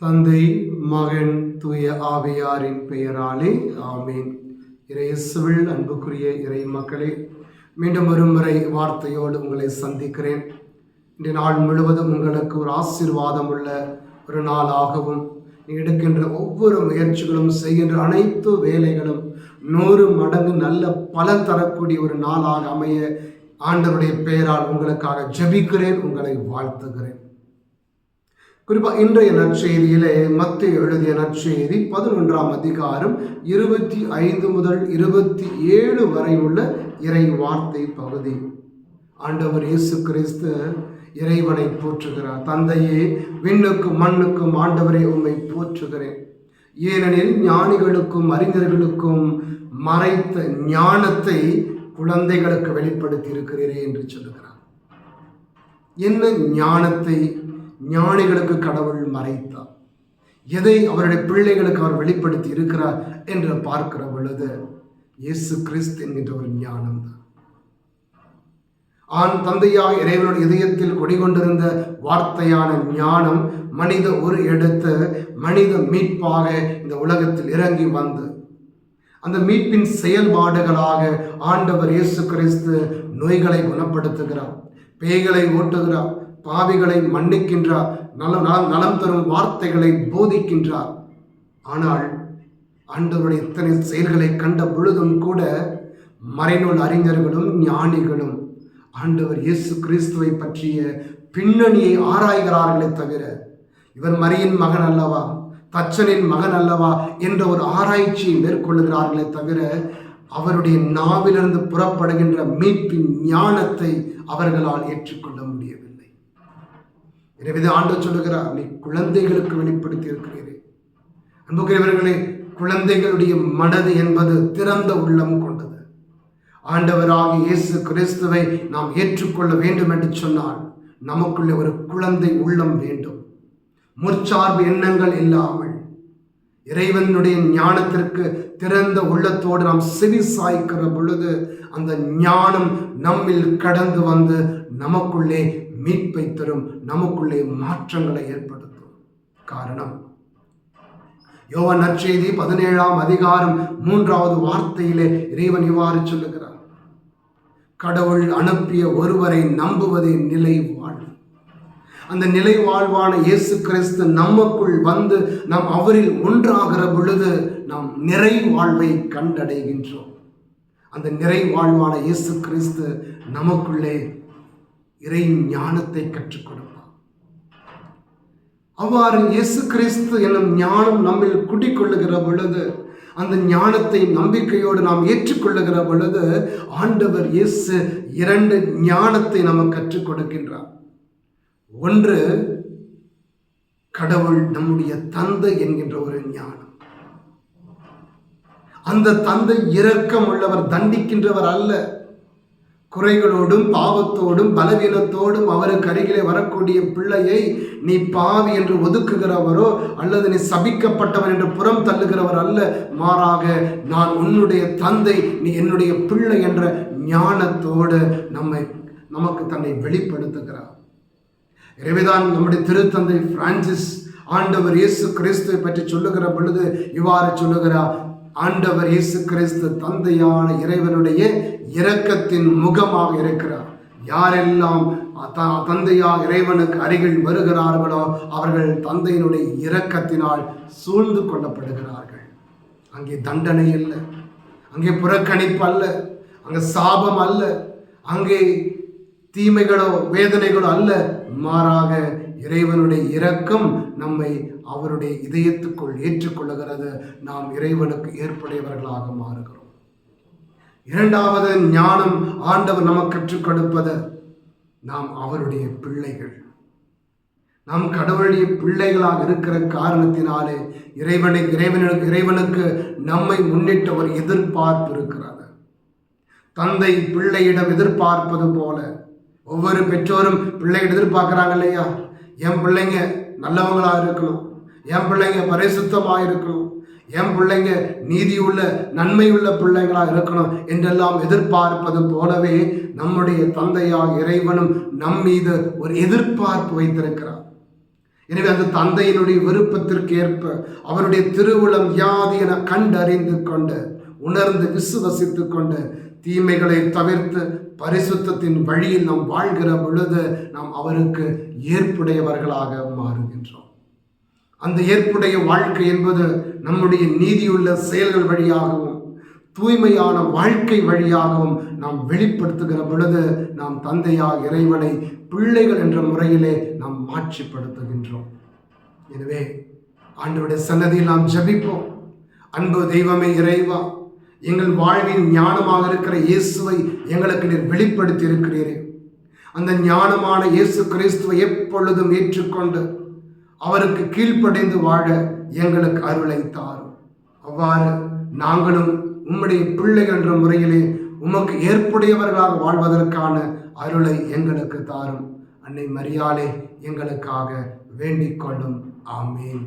தந்தை மகன் தூய ஆவியாரின் பெயராலே ஆமீன். இறையசுவில் அன்புக்குரிய இறை மக்களே மீண்டும் ஒரு முறை வார்த்தையோடு உங்களை சந்திக்கிறேன். இன்றைய நாள் முழுவதும் உங்களுக்கு ஒரு ஆசீர்வாதம் உள்ள ஒரு நாளாகவும் நீ எடுக்கின்ற ஒவ்வொரு முயற்சிகளும் செய்கின்ற அனைத்து வேலைகளும் நூறு மடங்கு நல்ல பலன் தரக்கூடிய ஒரு நாளாக அமைய ஆண்டவருடைய பெயரால் உங்களுக்காக ஜெபிக்கிறேன் உங்களை வாழ்த்துகிறேன். குறிப்பாக இன்றைய நற்செய்தியிலே மத்திய எழுதிய நற்செய்தி பதினொன்றாம் அதிகாரம் இருபத்தி ஐந்து முதல் இருபத்தி ஏழு வரை உள்ள இறை வார்த்தை பகுதி. ஆண்டவர் இயேசு கிறிஸ்து இறைவனை போற்றுகிறார். தந்தையே விண்ணுக்கும் மண்ணுக்கும் ஆண்டவரே உம்மை போற்றுகிறேன். ஏனெனில் ஞானிகளுக்கும் அறிஞர்களுக்கும் மறைத்த ஞானத்தை குழந்தைகளுக்கு வெளிப்படுத்தி இருக்கிறீரே என்று சொல்லுகிறார். என்ன ஞானத்தை ஞானிகளுக்கு கடவுள் மறைத்தார்? எதை அவருடைய பிள்ளைகளுக்கு அவர் வெளிப்படுத்தி இருக்கிறார் என்று பார்க்கிற பொழுது இயேசு கிறிஸ்து என்கின்ற ஒரு ஞானம் தான் ஆண் தந்தையாக இறைவனுடைய இதயத்தில் குடிகொண்டிருந்த வார்த்தையான ஞானம் மனித ஒரு எடுத்து மனித மீட்பாக இந்த உலகத்தில் இறங்கி வந்து. அந்த மீட்பின் செயல்பாடுகளாக ஆண்டவர் இயேசு கிறிஸ்து நோய்களை குணப்படுத்துகிறார் பேய்களை ஓட்டுகிறார் பாவிகளை மன்னிக்கின்றார் நலம் நலம் நலம் தரும் வார்த்தைகளை போதிக்கின்றார். ஆனால் ஆண்டவருடைய இத்தனை செயல்களை கண்ட பொழுதும் கூட மறைநூல் அறிஞர்களும் ஞானிகளும் ஆண்டவர் இயேசு கிறிஸ்துவை பற்றிய பின்னணியை ஆராய்கிறார்களே தவிர இவர் மரியின் மகன் அல்லவா தச்சனின் மகன் அல்லவா என்ற ஒரு ஆராய்ச்சியை மேற்கொள்ளுகிறார்களே தவிர அவருடைய நாவிலிருந்து புறப்படுகின்ற மீட்பின் ஞானத்தை அவர்களால் ஏற்றுக்கொள்ள முடியவில்லை. எனவே ஆண்டு சொல்லுகிறார் நீ குழந்தைகளுக்கு வெளிப்படுத்தி இருக்கிறீரே அன்புக்குரியவர்களே குழந்தைகளுடைய மனது என்பது திறந்த உள்ளம் கொண்டது. ஆண்டவராக இயேசு கிறிஸ்துவை நாம் ஏற்றுக்கொள்ள வேண்டும் என்று சொன்னால் நமக்குள்ளே ஒரு குழந்தை உள்ளம் வேண்டும். முற்சார்பு எண்ணங்கள் இல்லாமல் இறைவனுடைய ஞானத்திற்கு திறந்த உள்ளத்தோடு நாம் செவி சாய்க்கிற பொழுது அந்த ஞானம் நம்மில் கடந்து வந்து நமக்குள்ளே மீட்பை தரும் நமக்குள்ளே மாற்றங்களை ஏற்படுத்தும். காரணம் யோவ நற்செய்தி பதினேழாம் அதிகாரம் மூன்றாவது வார்த்தையிலே இறைவன் இவ்வாறு சொல்லுகிறார். கடவுள் அனுப்பிய ஒருவரை நம்புவதே நிலை வாழ்வு. அந்த நிலை வாழ்வான இயேசு கிறிஸ்து நமக்குள் வந்து நாம் அவரில் ஒன்றாகிற பொழுது நாம் நிறை வாழ்வை கண்டடைகின்றோம். அந்த நிறை வாழ்வான இயேசு கிறிஸ்து நமக்குள்ளே இறை ஞானத்தை கற்றுக் அவ்வாறு இயேசு கிறிஸ்து என்னும் ஞானம் நம்மில் குடிக்கொள்ளுகிற பொழுது அந்த ஞானத்தை நம்பிக்கையோடு நாம் ஏற்றுக்கொள்ளுகிற பொழுது ஆண்டவர் இயேசு இரண்டு ஞானத்தை நமக்கு கற்றுக் கொடுக்கின்றார். ஒன்று கடவுள் நம்முடைய தந்தை என்கின்ற ஒரு ஞானம். அந்த தந்தை இரக்கம் உள்ளவர் தண்டிக்கின்றவர் அல்ல. குறைகளோடும் பாவத்தோடும் பலவீனத்தோடும் அவருக்கு அருகிலே வரக்கூடிய பிள்ளையை நீ பாவி என்று ஒதுக்குகிறவரோ அல்லது நீ சபிக்கப்பட்டவன் என்று புறம் தள்ளுகிறவர் அல்ல. மாறாக நான் உன்னுடைய தந்தை நீ என்னுடைய பிள்ளை என்ற ஞானத்தோடு நம்மை நமக்கு தன்னை வெளிப்படுத்துகிறார். எனவேதான் நம்முடைய திருத்தந்தை பிரான்சிஸ் ஆண்டவர் இயேசு கிறிஸ்துவை பற்றி சொல்லுகிற பொழுது இவ்வாறு சொல்லுகிறார் ஆண்டவர் இயேசு கிறிஸ்து தந்தையான இறைவனுடைய இரக்கத்தின் முகமாக இருக்கிறார். யாரெல்லாம் த- தந்தையாக இறைவனுக்கு அருகில் வருகிறார்களோ அவர்கள் தந்தையினுடைய இரக்கத்தினால் சூழ்ந்து கொள்ளப்படுகிறார்கள். அங்கே தண்டனை இல்லை. அங்கே புறக்கணிப்பு அல்ல. அங்கே சாபம் அல்ல. அங்கே தீமைகளோ வேதனைகளோ அல்ல மாறாக இறைவனுடைய இரக்கம் நம்மை அவருடைய இதயத்துக்குள் ஏற்றுக்கொள்ளுகிறது. நாம் இறைவனுக்கு ஏற்புடையவர்களாக மாறுகிறோம். இரண்டாவது ஞானம் ஆண்டவர் நமக்கு கற்றுக் கொடுப்பது நாம் அவருடைய பிள்ளைகள். நாம் கடவுளுடைய பிள்ளைகளாக இருக்கிற காரணத்தினாலே இறைவனை இறைவனுக்கு இறைவனுக்கு நம்மை முன்னிட்ட ஒரு எதிர்பார்ப்பு இருக்கிறது. தந்தை பிள்ளையிடம் எதிர்பார்ப்பது போல ஒவ்வொரு பெற்றோரும் பிள்ளை எதிர்பார்க்குறாங்க இல்லையா? என் பிள்ளைங்க நல்லவங்களாக இருக்கணும். என் பிள்ளைங்க பரிசுத்தமாக இருக்கணும் என் பிள்ளைங்க நீதி உள்ள நன்மையுள்ள பிள்ளைங்களாக இருக்கணும் என்றெல்லாம் எதிர்பார்ப்பது போலவே நம்முடைய தந்தையாக இறைவனும் நம் மீது ஒரு எதிர்பார்ப்பு வைத்திருக்கிறார். எனவே அந்த தந்தையினுடைய விருப்பத்திற்கு ஏற்ப அவருடைய திருவுளம் யாது என கண்டறிந்து கொண்டு உணர்ந்து விசுவசித்து கொண்டு தீமைகளை தவிர்த்து பரிசுத்தத்தின் வழியில் நாம் வாழ்கிற பொழுது நாம் அவருக்கு ஏற்புடையவர்களாக மாறுகின்றோம். அந்த ஏற்புடைய வாழ்க்கை என்பது நம்முடைய நீதியுள்ள செயல்கள் வழியாகவும் தூய்மையான வாழ்க்கை வழியாகவும் நாம் வெளிப்படுத்துகிற பொழுது நாம் தந்தையா இறைவனை பிள்ளைகள் என்ற முறையிலே நாம் மாற்றிப்படுத்துகின்றோம் எனவே ஆண்டவருடைய சன்னதியில் நாம் ஜபிப்போம். அன்பு தெய்வமே இறைவா எங்கள் வாழ்வின் ஞானமாக இருக்கிற இயேசுவை எங்களுக்கு நீர் வெளிப்படுத்தி இருக்கிறீரே அந்த ஞானமான இயேசு கிறிஸ்துவை எப்பொழுதும் ஏற்றுக்கொண்டு அவருக்கு கீழ்ப்படைந்து வாழ எங்களுக்கு அருளை தாரும். அவ்வாறு நாங்களும் உம்முடைய பிள்ளைகள் என்ற முறையிலே உமக்கு ஏற்புடையவர்களாக வாழ்வதற்கான அருளை எங்களுக்கு தாரும். அன்னை மரியாலே எங்களுக்காக வேண்டிக் கொள்ளும். ஆமீன்.